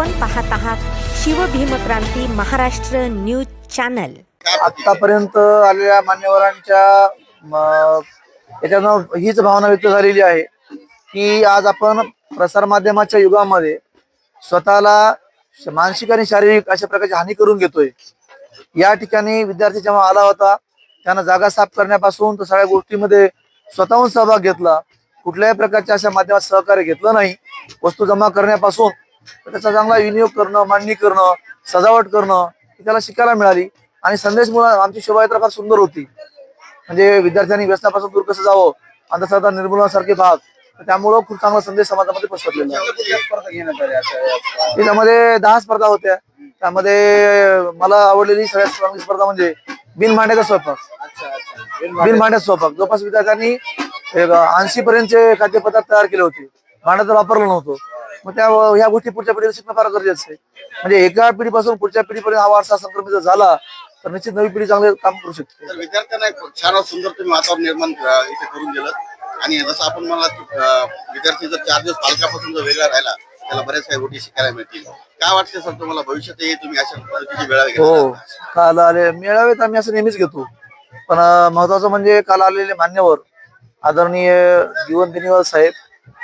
आपण पाहत आहात शिवभीमक्रांती महाराष्ट्र न्यूज चॅनल. आतापर्यंत आलेल्या मान्यवरांच्या याच्यानं हीच भावना व्यक्त झालेली आहे की आज आपण प्रसारमाध्यमाच्या युगामध्ये स्वतःला मानसिक आणि शारीरिक अशा प्रकारची हानी करून घेतोय. या ठिकाणी विद्यार्थी जेव्हा आला होता त्यांना जागा साफ करण्यापासून तर सगळ्या गोष्टीमध्ये स्वतःहून सहभाग घेतला. कुठल्याही प्रकारच्या अशा माध्यमात सहकार्य घेतलं नाही. वस्तू जमा करण्यापासून त्याचा चांगला विनियोग करणं मांडणी करणं सजावट करणं ही त्याला शिकायला मिळाली. आणि संदेश मुळे आमची शोभायात्रा फार सुंदर होती. म्हणजे विद्यार्थ्यांनी व्यसनापासून दूर कसं जावं अंधश्रद्धा निर्मूलनासारखे भाग त्यामुळं खूप चांगला संदेश समाजामध्ये पसरलेला आहे. त्याच्यामध्ये दहा स्पर्धा होत्या. त्यामध्ये मला आवडलेली सगळ्यात चांगली स्पर्धा म्हणजे बिन भांड्याचा स्वयंपाक. बिन भांड्याचा स्वयंपाक. जवळपास विद्यार्थ्यांनी ऐंशी पर्यंतचे खाद्यपदार्थ तयार केले होते. भांड्यात वापरलं नव्हतं. मग त्या ह्या गोष्टी पुढच्या पिढीला शिकणं फार गरजेचं आहे. म्हणजे एका पिढीपासून पुढच्या पिढीपर्यंत हा वारसा संक्रमित झाला तर निश्चित नवी पिढी चांगले काम करू शकते. तर विद्यार्थ्यांना एक छान सुंदर तुम्ही वातावरण निर्माण अ, इथे करून दिलं. आणि जसं आपण मला विद्यार्थी जर चार दिवस पालकापासून जर वेगळा राहिला त्याला बऱ्याच काही गोष्टी शिकायला मिळतील. काय वाटते सर तुम्हाला? भविष्यातही तुम्ही अशा पद्धतीची वेळा हो काल आले. मेळावेत आम्ही असं नेहमीच घेतो. पण अं, महत्वाचं म्हणजे काल आलेले मान्यवर आदरणीय जीवन बेनिवाल साहेब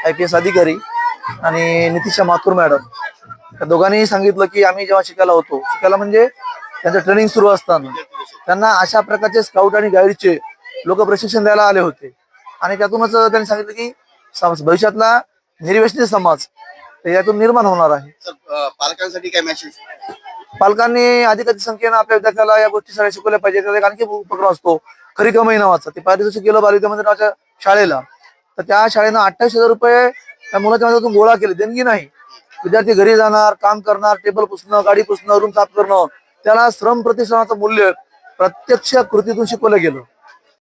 आय पी एस अधिकारी आणि नितीशा माथुर मॅडम. त्या दोघांनीही सांगितलं की आम्ही जेव्हा शिकायला होतो शिकायला म्हणजे त्यांचं ट्रेनिंग सुरू असताना. त्यांना अशा प्रकारचे स्काउट आणि गाईडचे लोक प्रशिक्षण द्यायला आले होते. आणि त्यातूनच त्यांनी सांगितलं की भविष्यातला निर्व्यसनी समाज यातून निर्माण होणार आहे. पालकांसाठी काय मेसेज पालकांनी अधिकाधिक संख्येनं आपल्या विद्यार्थ्याला या गोष्टी सगळ्या शिकवल्या पाहिजे त्याचा आणखी उपक्रम असतो. खरी कमाई नावाचा. ते पारितोषिक गेलं बालविद्या नावाच्या शाळेला. तर त्या शाळेनं अठ्ठावीस हजार रुपये त्या मुलाच्या माध्यमातून गोळा केले. देणगी नाही. विद्यार्थी घरी जाणार काम करणार टेबल पुसणं गाडी पुसणं रूम साफ करणं. त्याला श्रम प्रतिश्रमाचं मूल्य प्रत्यक्ष कृतीतून शिकवलं गेलं.